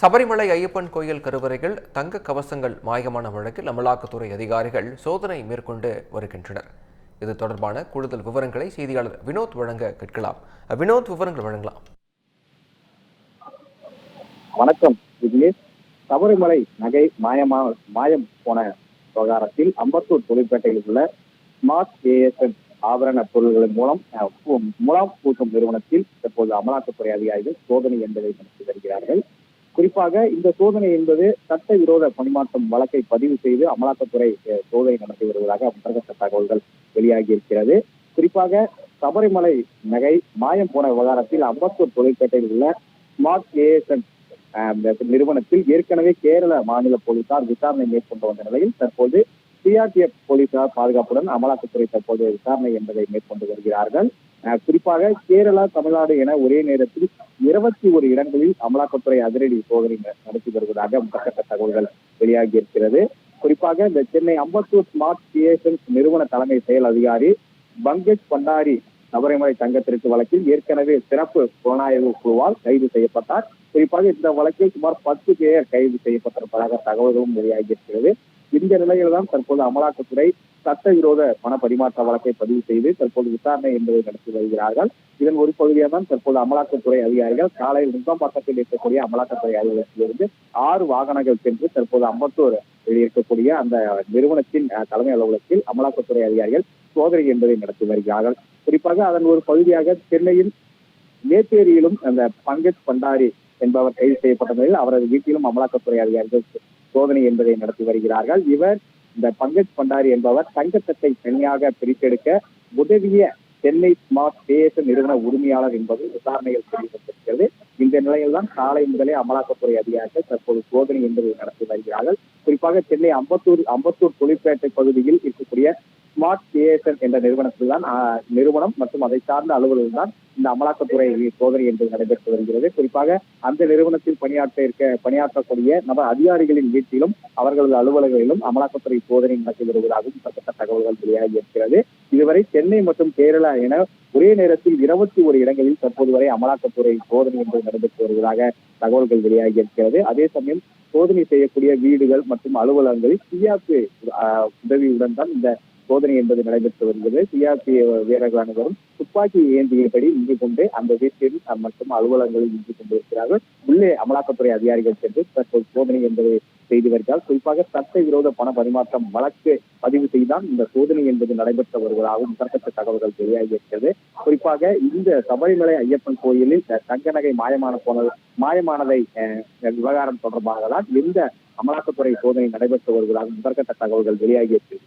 சபரிமலை ஐயப்பன் கோயில் கருவறையில் தங்க கவசங்கள் மாயமான வழக்கில் அமலாக்கத்துறை அதிகாரிகள் சோதனை மேற்கொண்டு வருகின்றனர். இது தொடர்பான கூடுதல் விவரங்களை செய்தியாளர் வினோத் வழங்க கேட்கலாம். வினோத் விவரங்கள் வழங்கலாம். வணக்கம் விக்னேஷ் சபரிமலை நகை மாயமா மாயம் போன விவகாரத்தில் அம்பத்தூர் தொழிற்பேட்டையில் உள்ள ஸ்மார்ட் ஏஎஸ்என் ஆபரண பொருள்களின் மூலம் அஹ், முலாம் பூசும் நிறுவனத்தில் தற்போது அமலாக்கத்துறை அதிகாரிகள் சோதனை என்பதை நடத்தி வருகிறார்கள். குறிப்பாக இந்த சோதனை என்பது சட்ட விரோத பணிமாற்றம் வழக்கை பதிவு செய்து அமலாக்கத்துறை சோதனை நடத்தி வருவதாக அமலாக்க தகவல்கள் வெளியாகி இருக்கிறது குறிப்பாக சபரிமலை நகை மாயம் போன விவகாரத்தில் அம்பத்தூர் தொழிற்பேட்டையில் உள்ள ஸ்மார்ட் ஏஎஸ்என் நிறுவனத்தில் ஏற்கனவே கேரள மாநில போலீசார் விசாரணை மேற்கொண்டு வந்த நிலையில் தற்போது சிஆர்பிஎஃப் போலீசார் பாதுகாப்புடன் அமலாக்கத்துறை தற்போது விசாரணை என்பதை மேற்கொண்டு வருகிறார்கள். குறிப்பாக கேரளா தமிழ்நாடு என ஒரே நேரத்தில் இருபத்தி ஒரு இடங்களில் அமலாக்கத்துறை அதிரடி சோதனை நடத்தி வருவதாக முதற்கட்ட தகவல்கள் வெளியாகி இருக்கிறது. குறிப்பாக இந்த சென்னை அம்பத்தூர் ஸ்மார்ட் கிரியேஷன்ஸ் நிறுவன தலைமை செயல் அதிகாரி பங்கஜ் பண்டாரி சபரிமலை தங்கத்திற்கு வழக்கில் ஏற்கனவே சிறப்பு புலனாய்வு குழுவால் கைது செய்யப்பட்டார். குறிப்பாக இந்த வழக்கில் சுமார் பத்து பேர் கைது செய்யப்பட்டிருப்பதாக தகவல்களும் வெளியாகி இருக்கிறது. இந்த நிலையில்தான் தற்போது அமலாக்கத்துறை சட்டவிரோத பண பரிமாற்ற வழக்கை பதிவு செய்து தற்போது விசாரணை என்பதை நடத்தி வருகிறார்கள். இதன் ஒரு பகுதியாக தான் தற்போது அமலாக்கத்துறை அதிகாரிகள் காலையில் நுங்கம்பாக்கத்தில் இருக்கக்கூடிய அமலாக்கத்துறை அலுவலகத்திலிருந்து ஆறு வாகனங்கள் சென்று தற்போது அம்பத்தூர் இருக்கக்கூடிய அந்த நிறுவனத்தின் தலைமை அலுவலகத்தில் அமலாக்கத்துறை அதிகாரிகள் சோதனை என்பதை நடத்தி வருகிறார்கள். குறிப்பாக அதன் ஒரு பகுதியாக சென்னையில் மேத்தேரியிலும் அந்த பங்கஜ் பண்டாரி என்பவர் கைது செய்யப்பட்ட நிலையில் அவரது வீட்டிலும் அமலாக்கத்துறை அதிகாரிகள் சோதனை என்பதை நடத்தி வருகிறார்கள். இவர் இந்த பங்கஜ் பண்டாரி என்பவர் தங்கத்தட்டை தனியாக பிரித்தெடுக்க உதவிய சென்னை ஸ்மார்ட் பேச நிறுவன உரிமையாளர் என்பது விசாரணையில் தெரிவிக்கப்பட்டிருக்கிறது இந்த நிலையில்தான் காலை முதலே அமலாக்கத்துறை அதிகாரிகள் தற்போது சோதனை என்பதை நடத்தி வருகிறார்கள். குறிப்பாக சென்னை அம்பத்தூர் அம்பத்தூர் தொழிற்பேட்டை பகுதியில் இருக்கக்கூடிய ஸ்மார்ட் கிரியேஷன் என்ற நிறுவனத்தில் தான் நிறுவனம் மற்றும் அதை சார்ந்த அலுவலர்கள் தான் இந்த அமலாக்கத்துறை சோதனை என்பது நடைபெற்று வருகிறது. குறிப்பாக அந்த நிறுவனத்தில் பணியாற்ற இருக்க பணியாற்றக்கூடிய நபர் அதிகாரிகளின் வீட்டிலும் அவர்களது அலுவலகங்களிலும் அமலாக்கத்துறை சோதனை நடத்தி வருவதாகவும் தற்பட்ட தகவல்கள் வெளியாகி இருக்கிறது. இதுவரை சென்னை மற்றும் கேரளா என ஒரே நேரத்தில் இருபத்தி ஒரு இடங்களில் தற்போது வரை அமலாக்கத்துறை சோதனை என்பது நடைபெற்று வருவதாக தகவல்கள் வெளியாகி இருக்கிறது. அதே சமயம் சோதனை செய்யக்கூடிய வீடுகள் மற்றும் அலுவலகங்களில் சிஆர்பி உதவியுடன் தான் இந்த சோதனை என்பது நடைபெற்று வருகிறது. சிஆர்பி வீரர்கள் அனைவரும் துப்பாக்கி ஏந்தியபடி இங்கு கொண்டு அந்த வீட்டில் மற்றும் அலுவலகங்களில் இங்கு கொண்டிருக்கிறார்கள் உள்ளே அமலாக்கத்துறை அதிகாரிகள் சென்று தற்போது சோதனை என்பதை செய்து வருகிறார் குறிப்பாக சட்டவிரோத பண பரிமாற்றம் வழக்கு பதிவு செய்தால் இந்த சோதனை என்பது நடைபெற்று வருவதாகவும் முதற்கட்ட தகவல்கள் வெளியாகி இருக்கிறது. குறிப்பாக இந்த சபரிமலை ஐயப்பன் கோயிலில் தங்க நகை மாயமான போனது மாயமானதை அஹ், விவகாரம் தொடர்பாக தான் எந்த அமலாக்கத்துறை சோதனை நடைபெற்று வருவதாக முதற்கட்ட தகவல்கள் வெளியாகி இருக்கிறது.